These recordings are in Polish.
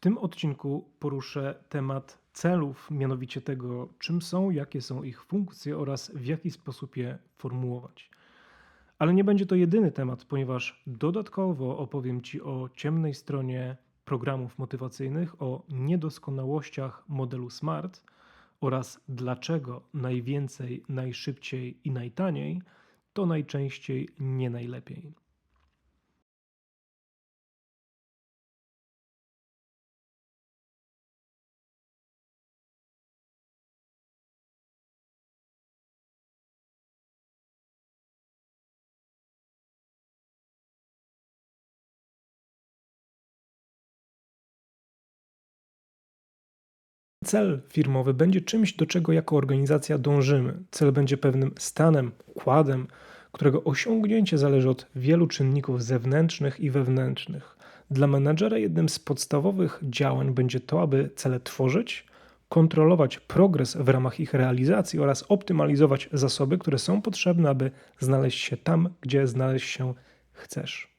tym odcinku poruszę temat celów, mianowicie tego, czym są, jakie są ich funkcje oraz w jaki sposób je formułować. Ale nie będzie to jedyny temat, ponieważ dodatkowo opowiem Ci o ciemnej stronie programów motywacyjnych, o niedoskonałościach modelu SMART oraz dlaczego najwięcej, najszybciej i najtaniej to najczęściej nie najlepiej. Cel firmowy będzie czymś, do czego jako organizacja dążymy. Cel będzie pewnym stanem, układem, którego osiągnięcie zależy od wielu czynników zewnętrznych i wewnętrznych. Dla menadżera jednym z podstawowych działań będzie to, aby cele tworzyć, kontrolować progres w ramach ich realizacji oraz optymalizować zasoby, które są potrzebne, aby znaleźć się tam, gdzie znaleźć się chcesz.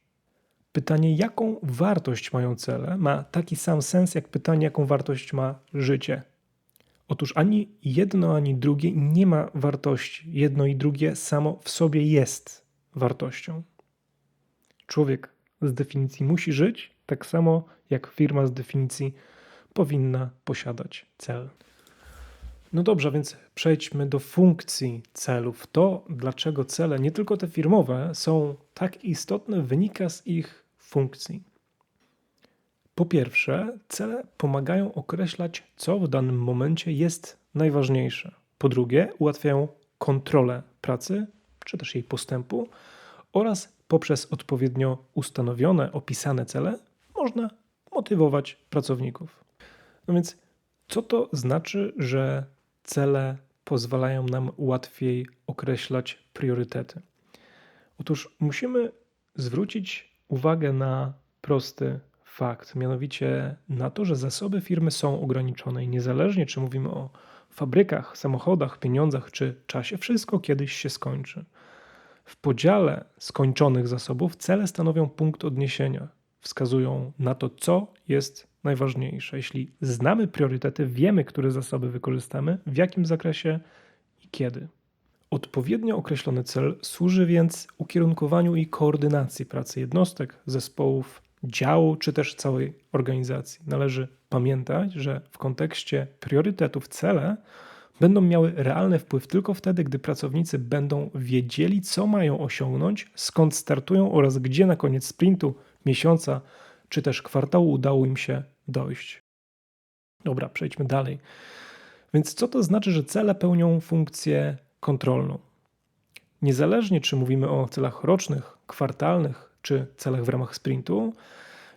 Pytanie, jaką wartość mają cele, ma taki sam sens jak pytanie, jaką wartość ma życie. Otóż ani jedno, ani drugie nie ma wartości. Jedno i drugie samo w sobie jest wartością. Człowiek z definicji musi żyć, tak samo jak firma z definicji powinna posiadać cel. No dobrze, więc przejdźmy do funkcji celów. To, dlaczego cele, nie tylko te firmowe, są tak istotne, wynika z ich funkcji. Po pierwsze, cele pomagają określać, co w danym momencie jest najważniejsze. Po drugie, ułatwiają kontrolę pracy, czy też jej postępu, oraz poprzez odpowiednio ustanowione, opisane cele można motywować pracowników. No więc, co to znaczy, że cele pozwalają nam łatwiej określać priorytety? Otóż musimy zwrócić uwagę na prosty fakt, mianowicie na to, że zasoby firmy są ograniczone i niezależnie czy mówimy o fabrykach, samochodach, pieniądzach czy czasie, wszystko kiedyś się skończy. W podziale skończonych zasobów cele stanowią punkt odniesienia, wskazują na to, co jest najważniejsze. Jeśli znamy priorytety, wiemy, które zasoby wykorzystamy, w jakim zakresie i kiedy. Odpowiednio określony cel służy więc ukierunkowaniu i koordynacji pracy jednostek, zespołów, działu czy też całej organizacji. Należy pamiętać, że w kontekście priorytetów cele będą miały realny wpływ tylko wtedy, gdy pracownicy będą wiedzieli, co mają osiągnąć, skąd startują oraz gdzie na koniec sprintu, miesiąca czy też kwartału udało im się dojść. Dobra, przejdźmy dalej. Więc co to znaczy, że cele pełnią funkcję kontrolną? Niezależnie czy mówimy o celach rocznych, kwartalnych czy celach w ramach sprintu,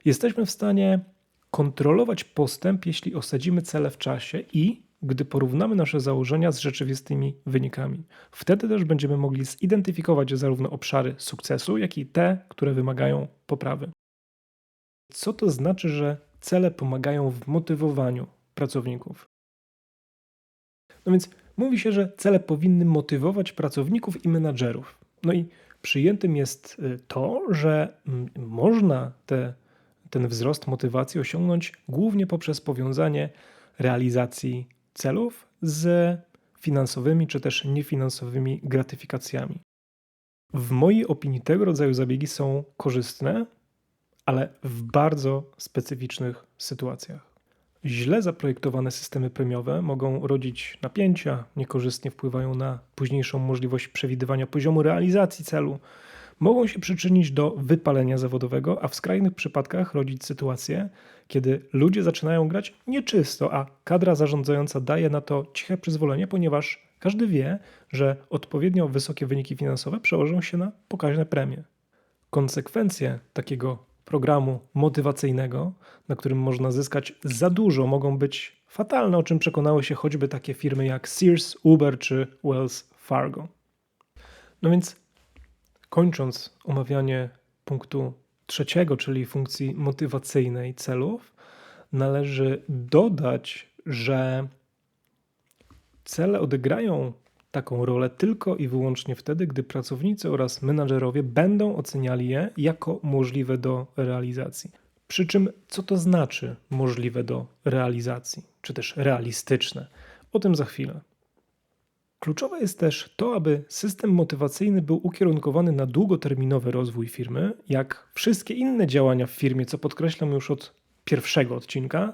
jesteśmy w stanie kontrolować postęp, jeśli osadzimy cele w czasie i gdy porównamy nasze założenia z rzeczywistymi wynikami. Wtedy też będziemy mogli zidentyfikować zarówno obszary sukcesu, jak i te, które wymagają poprawy. Co to znaczy, że cele pomagają w motywowaniu pracowników? No więc mówi się, że cele powinny motywować pracowników i menadżerów. No i przyjętym jest y, to, że mm, można te, ten wzrost motywacji osiągnąć głównie poprzez powiązanie realizacji celów z finansowymi czy też niefinansowymi gratyfikacjami. W mojej opinii tego rodzaju zabiegi są korzystne, ale w bardzo specyficznych sytuacjach. Źle zaprojektowane systemy premiowe mogą rodzić napięcia, niekorzystnie wpływają na późniejszą możliwość przewidywania poziomu realizacji celu, mogą się przyczynić do wypalenia zawodowego, a w skrajnych przypadkach rodzić sytuacje, kiedy ludzie zaczynają grać nieczysto, a kadra zarządzająca daje na to ciche przyzwolenie, ponieważ każdy wie, że odpowiednio wysokie wyniki finansowe przełożą się na pokaźne premie. Konsekwencje takiego programu motywacyjnego, na którym można zyskać za dużo, mogą być fatalne, o czym przekonały się choćby takie firmy jak Sears, Uber czy Wells Fargo. No więc kończąc omawianie punktu trzeciego, czyli funkcji motywacyjnej celów, należy dodać, że cele odegrają taką rolę tylko i wyłącznie wtedy, gdy pracownicy oraz menadżerowie będą oceniali je jako możliwe do realizacji. Przy czym, co to znaczy możliwe do realizacji, czy też realistyczne? O tym za chwilę. Kluczowe jest też to, aby system motywacyjny był ukierunkowany na długoterminowy rozwój firmy, jak wszystkie inne działania w firmie, co podkreślam już od pierwszego odcinka,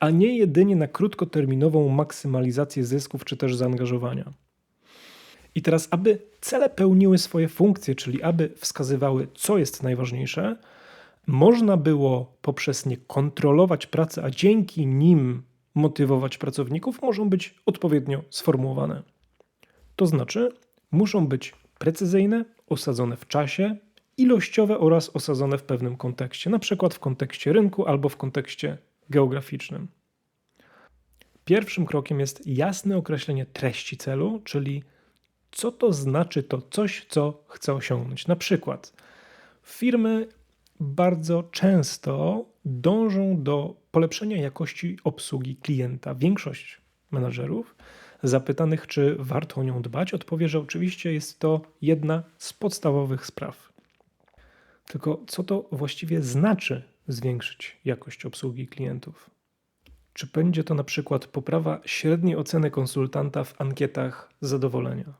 a nie jedynie na krótkoterminową maksymalizację zysków czy też zaangażowania. I teraz, aby cele pełniły swoje funkcje, czyli aby wskazywały, co jest najważniejsze, można było poprzez nie kontrolować pracy, a dzięki nim motywować pracowników, muszą być odpowiednio sformułowane. To znaczy, muszą być precyzyjne, osadzone w czasie, ilościowe oraz osadzone w pewnym kontekście, na przykład w kontekście rynku albo w kontekście geograficznym. Pierwszym krokiem jest jasne określenie treści celu, czyli co to znaczy to coś, co chcę osiągnąć. Na przykład firmy bardzo często dążą do polepszenia jakości obsługi klienta. Większość menadżerów zapytanych, czy warto o nią dbać, odpowie, że oczywiście jest to jedna z podstawowych spraw. Tylko co to właściwie znaczy zwiększyć jakość obsługi klientów? Czy będzie to na przykład poprawa średniej oceny konsultanta w ankietach zadowolenia?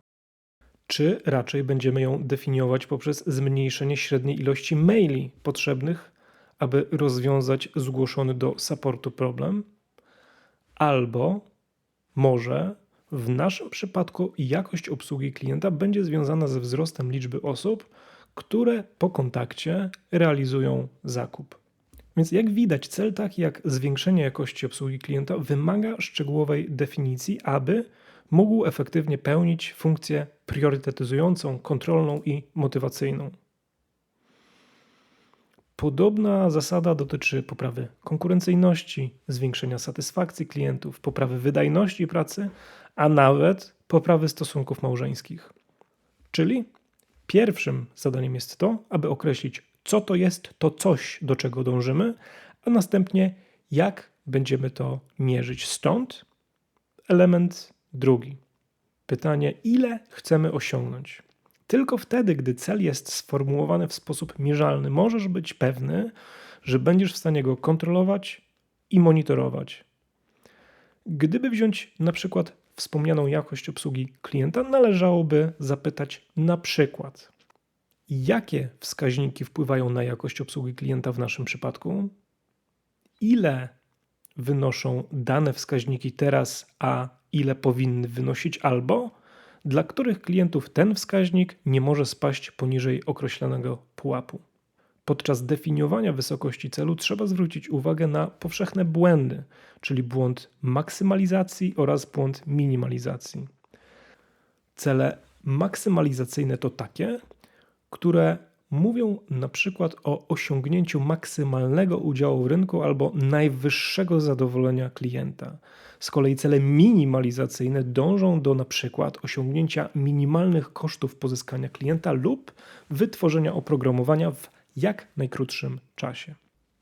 Czy raczej będziemy ją definiować poprzez zmniejszenie średniej ilości maili potrzebnych, aby rozwiązać zgłoszony do supportu problem? Albo może w naszym przypadku jakość obsługi klienta będzie związana ze wzrostem liczby osób, które po kontakcie realizują zakup. Więc jak widać, cel taki jak zwiększenie jakości obsługi klienta wymaga szczegółowej definicji, aby mógł efektywnie pełnić funkcję priorytetyzującą, kontrolną i motywacyjną. Podobna zasada dotyczy poprawy konkurencyjności, zwiększenia satysfakcji klientów, poprawy wydajności pracy, a nawet poprawy stosunków małżeńskich. Czyli pierwszym zadaniem jest to, aby określić, co to jest to coś, do czego dążymy, a następnie jak będziemy to mierzyć. Stąd element drugi. Pytanie, ile chcemy osiągnąć? Tylko wtedy, gdy cel jest sformułowany w sposób mierzalny, możesz być pewny, że będziesz w stanie go kontrolować i monitorować. Gdyby wziąć na przykład wspomnianą jakość obsługi klienta, należałoby zapytać na przykład, jakie wskaźniki wpływają na jakość obsługi klienta w naszym przypadku, ile wynoszą dane wskaźniki teraz, a ile powinny wynosić, albo dla których klientów ten wskaźnik nie może spaść poniżej określonego pułapu. Podczas definiowania wysokości celu trzeba zwrócić uwagę na powszechne błędy, czyli błąd maksymalizacji oraz błąd minimalizacji. Cele maksymalizacyjne to takie, które mówią na przykład o osiągnięciu maksymalnego udziału w rynku albo najwyższego zadowolenia klienta. Z kolei cele minimalizacyjne dążą do na przykład osiągnięcia minimalnych kosztów pozyskania klienta lub wytworzenia oprogramowania w jak najkrótszym czasie.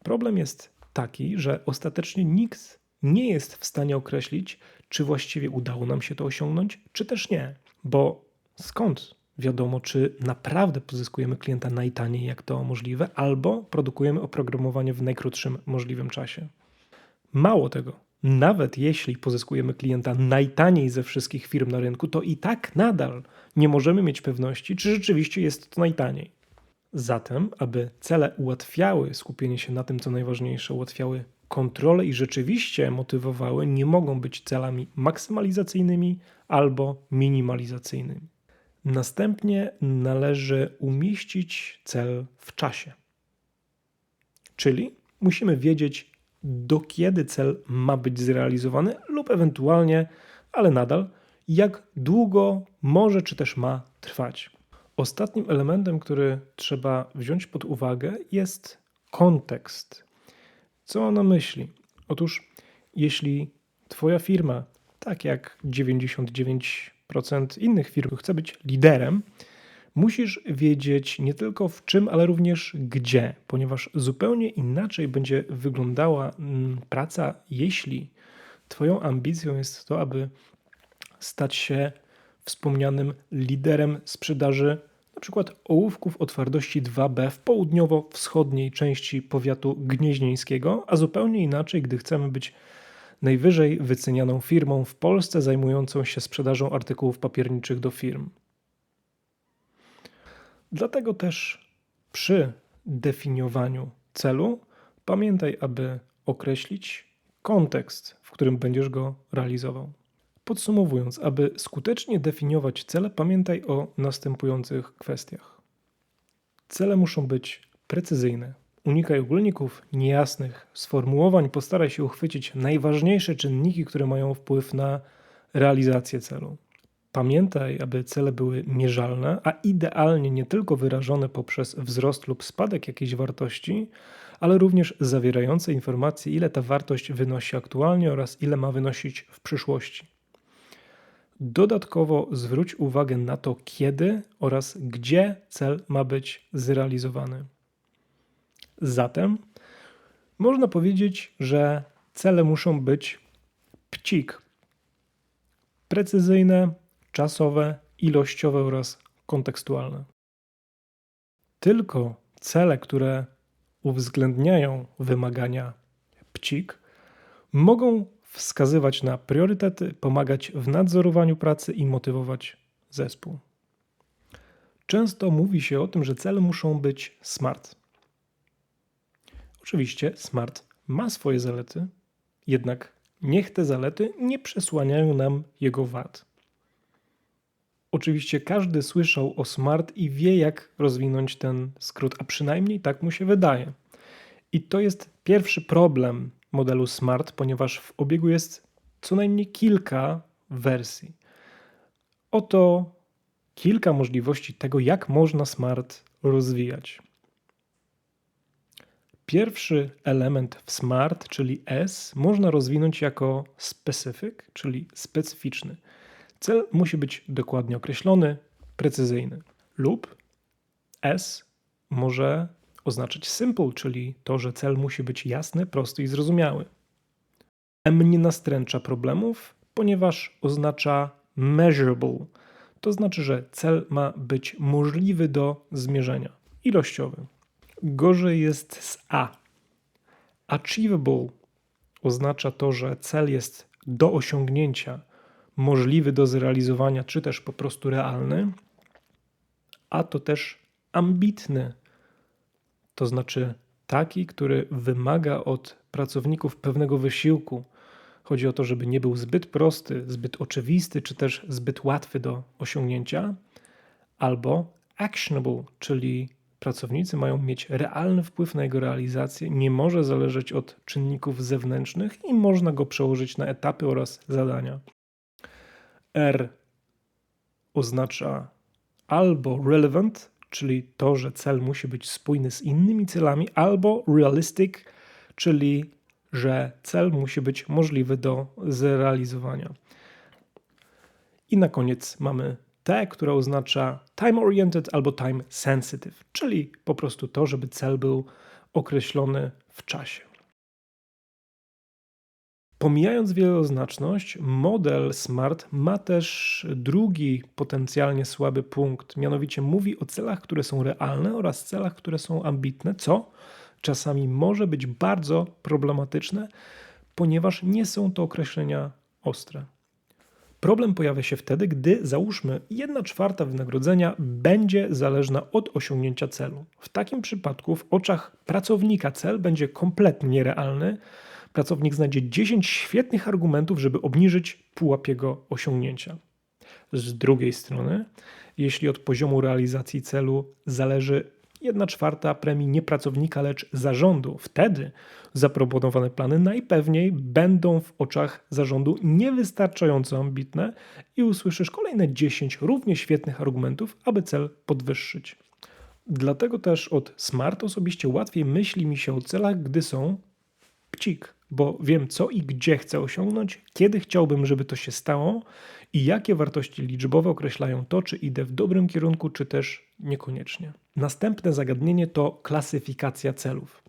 Problem jest taki, że ostatecznie nikt nie jest w stanie określić, czy właściwie udało nam się to osiągnąć, czy też nie. Bo skąd wiadomo, czy naprawdę pozyskujemy klienta najtaniej, jak to możliwe, albo produkujemy oprogramowanie w najkrótszym możliwym czasie? Mało tego, nawet jeśli pozyskujemy klienta najtaniej ze wszystkich firm na rynku, to i tak nadal nie możemy mieć pewności, czy rzeczywiście jest to najtaniej. Zatem, aby cele ułatwiały skupienie się na tym, co najważniejsze, ułatwiały kontrolę i rzeczywiście motywowały, nie mogą być celami maksymalizacyjnymi albo minimalizacyjnymi. Następnie należy umieścić cel w czasie. Czyli musimy wiedzieć, do kiedy cel ma być zrealizowany, lub ewentualnie, ale nadal, jak długo może czy też ma trwać. Ostatnim elementem, który trzeba wziąć pod uwagę, jest kontekst. Co ma na myśli? Otóż, jeśli Twoja firma, tak jak 99% innych firm, chce być liderem, musisz wiedzieć nie tylko w czym, ale również gdzie, ponieważ zupełnie inaczej będzie wyglądała mm, praca, jeśli Twoją ambicją jest to, aby stać się wspomnianym liderem sprzedaży na przykład ołówków o twardości 2B w południowo-wschodniej części powiatu gnieźnieńskiego, a zupełnie inaczej, gdy chcemy być najwyżej wycenianą firmą w Polsce zajmującą się sprzedażą artykułów papierniczych do firm. Dlatego też przy definiowaniu celu pamiętaj, aby określić kontekst, w którym będziesz go realizował. Podsumowując, aby skutecznie definiować cele, pamiętaj o następujących kwestiach. Cele muszą być precyzyjne. Unikaj ogólników, niejasnych sformułowań, postaraj się uchwycić najważniejsze czynniki, które mają wpływ na realizację celu. Pamiętaj, aby cele były mierzalne, a idealnie nie tylko wyrażone poprzez wzrost lub spadek jakiejś wartości, ale również zawierające informacje, ile ta wartość wynosi aktualnie oraz ile ma wynosić w przyszłości. Dodatkowo zwróć uwagę na to, kiedy oraz gdzie cel ma być zrealizowany. Zatem można powiedzieć, że cele muszą być pcik. Precyzyjne, czasowe, ilościowe oraz kontekstualne. Tylko cele, które uwzględniają wymagania pcik, mogą wskazywać na priorytety, pomagać w nadzorowaniu pracy i motywować zespół. Często mówi się o tym, że cele muszą być smart. Oczywiście smart ma swoje zalety, jednak niech te zalety nie przesłaniają nam jego wad. Oczywiście każdy słyszał o smart i wie, jak rozwinąć ten skrót, a przynajmniej tak mu się wydaje. I to jest pierwszy problem modelu smart, ponieważ w obiegu jest co najmniej kilka wersji. Oto kilka możliwości tego, jak można smart rozwijać. Pierwszy element w smart, czyli S, można rozwinąć jako specific, czyli specyficzny. Cel musi być dokładnie określony, precyzyjny. Lub S może oznaczać simple, czyli to, że cel musi być jasny, prosty i zrozumiały. M nie nastręcza problemów, ponieważ oznacza measurable. To znaczy, że cel ma być możliwy do zmierzenia, ilościowy. Gorzej jest z A. Achievable oznacza to, że cel jest do osiągnięcia, możliwy do zrealizowania, czy też po prostu realny, a to też ambitny, to znaczy taki, który wymaga od pracowników pewnego wysiłku. Chodzi o to, żeby nie był zbyt prosty, zbyt oczywisty, czy też zbyt łatwy do osiągnięcia, albo actionable, czyli pracownicy mają mieć realny wpływ na jego realizację, nie może zależeć od czynników zewnętrznych i można go przełożyć na etapy oraz zadania. R oznacza albo relevant, czyli to, że cel musi być spójny z innymi celami, albo realistic, czyli że cel musi być możliwy do zrealizowania. I na koniec mamy T, która oznacza time oriented albo time sensitive, czyli po prostu to, żeby cel był określony w czasie. Pomijając wieloznaczność, model SMART ma też drugi potencjalnie słaby punkt, mianowicie mówi o celach, które są realne oraz celach, które są ambitne, co czasami może być bardzo problematyczne, ponieważ nie są to określenia ostre. Problem pojawia się wtedy, gdy załóżmy 1 czwarta wynagrodzenia będzie zależna od osiągnięcia celu. W takim przypadku w oczach pracownika cel będzie kompletnie nierealny, pracownik znajdzie 10 świetnych argumentów, żeby obniżyć pułap jego osiągnięcia. Z drugiej strony, jeśli od poziomu realizacji celu zależy 1 czwarta premii nie pracownika, lecz zarządu, wtedy zaproponowane plany najpewniej będą w oczach zarządu niewystarczająco ambitne i usłyszysz kolejne 10 równie świetnych argumentów, aby cel podwyższyć. Dlatego też od Smart osobiście łatwiej myśli mi się o celach, gdy są pcik, bo wiem co i gdzie chcę osiągnąć, kiedy chciałbym, żeby to się stało i jakie wartości liczbowe określają to, czy idę w dobrym kierunku, czy też niekoniecznie. Następne zagadnienie to klasyfikacja celów.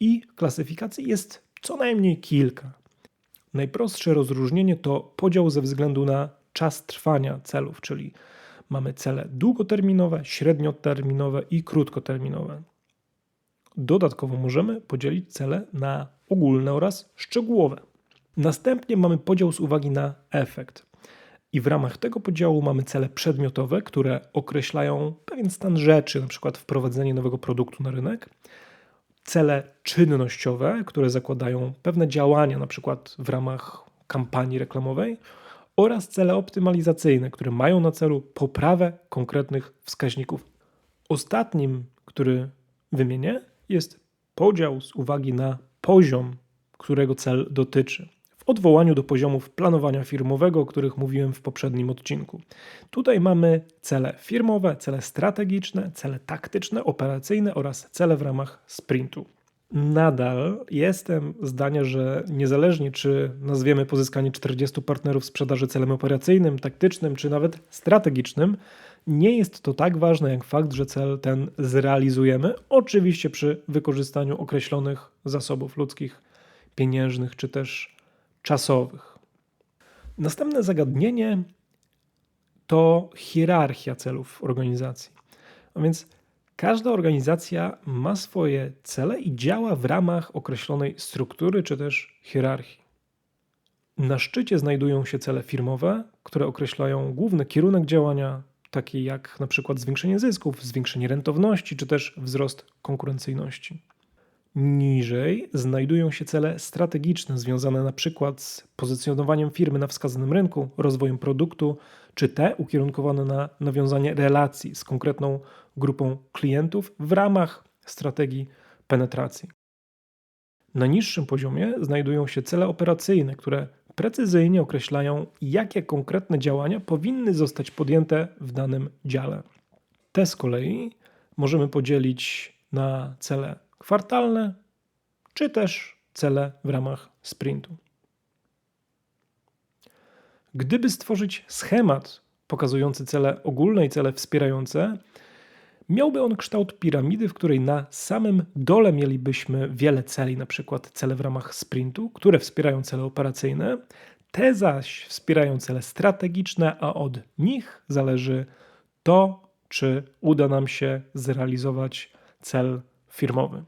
I klasyfikacji jest co najmniej kilka. Najprostsze rozróżnienie to podział ze względu na czas trwania celów, czyli mamy cele długoterminowe, średnioterminowe i krótkoterminowe. Dodatkowo możemy podzielić cele na ogólne oraz szczegółowe. Następnie mamy podział z uwagi na efekt. I w ramach tego podziału mamy cele przedmiotowe, które określają pewien stan rzeczy, np. wprowadzenie nowego produktu na rynek. Cele czynnościowe, które zakładają pewne działania, np. w ramach kampanii reklamowej, oraz cele optymalizacyjne, które mają na celu poprawę konkretnych wskaźników. Ostatnim, który wymienię, jest podział z uwagi na poziom, którego cel dotyczy. W odwołaniu do poziomów planowania firmowego, o których mówiłem w poprzednim odcinku. Tutaj mamy cele firmowe, cele strategiczne, cele taktyczne, operacyjne oraz cele w ramach sprintu. Nadal jestem zdania, że niezależnie czy nazwiemy pozyskanie 40 partnerów sprzedaży celem operacyjnym, taktycznym czy nawet strategicznym, nie jest to tak ważne jak fakt, że cel ten zrealizujemy, oczywiście przy wykorzystaniu określonych zasobów ludzkich, pieniężnych czy też czasowych. Następne zagadnienie to hierarchia celów organizacji. A więc każda organizacja ma swoje cele i działa w ramach określonej struktury czy też hierarchii. Na szczycie znajdują się cele firmowe, które określają główny kierunek działania, takie jak na przykład zwiększenie zysków, zwiększenie rentowności czy też wzrost konkurencyjności. Niżej znajdują się cele strategiczne związane na przykład z pozycjonowaniem firmy na wskazanym rynku, rozwojem produktu, czy te ukierunkowane na nawiązanie relacji z konkretną grupą klientów w ramach strategii penetracji. Na niższym poziomie znajdują się cele operacyjne, które precyzyjnie określają, jakie konkretne działania powinny zostać podjęte w danym dziale. Te z kolei możemy podzielić na cele kwartalne, czy też cele w ramach sprintu. Gdyby stworzyć schemat pokazujący cele ogólne i cele wspierające, miałby on kształt piramidy, w której na samym dole mielibyśmy wiele celi, na przykład cele w ramach sprintu, które wspierają cele operacyjne, te zaś wspierają cele strategiczne, a od nich zależy to, czy uda nam się zrealizować cel firmowy.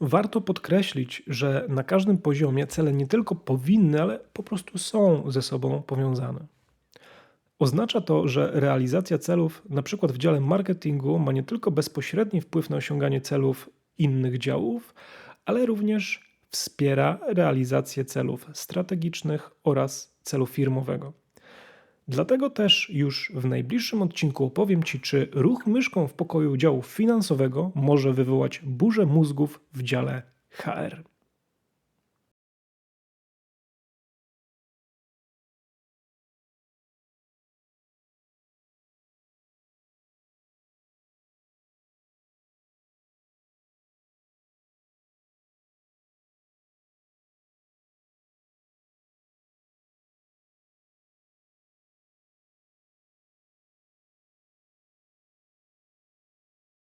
Warto podkreślić, że na każdym poziomie cele nie tylko powinny, ale po prostu są ze sobą powiązane. Oznacza to, że realizacja celów, na przykład w dziale marketingu, ma nie tylko bezpośredni wpływ na osiąganie celów innych działów, ale również wspiera realizację celów strategicznych oraz celu firmowego. Dlatego też już w najbliższym odcinku opowiem Ci, czy ruch myszką w pokoju działu finansowego może wywołać burzę mózgów w dziale HR.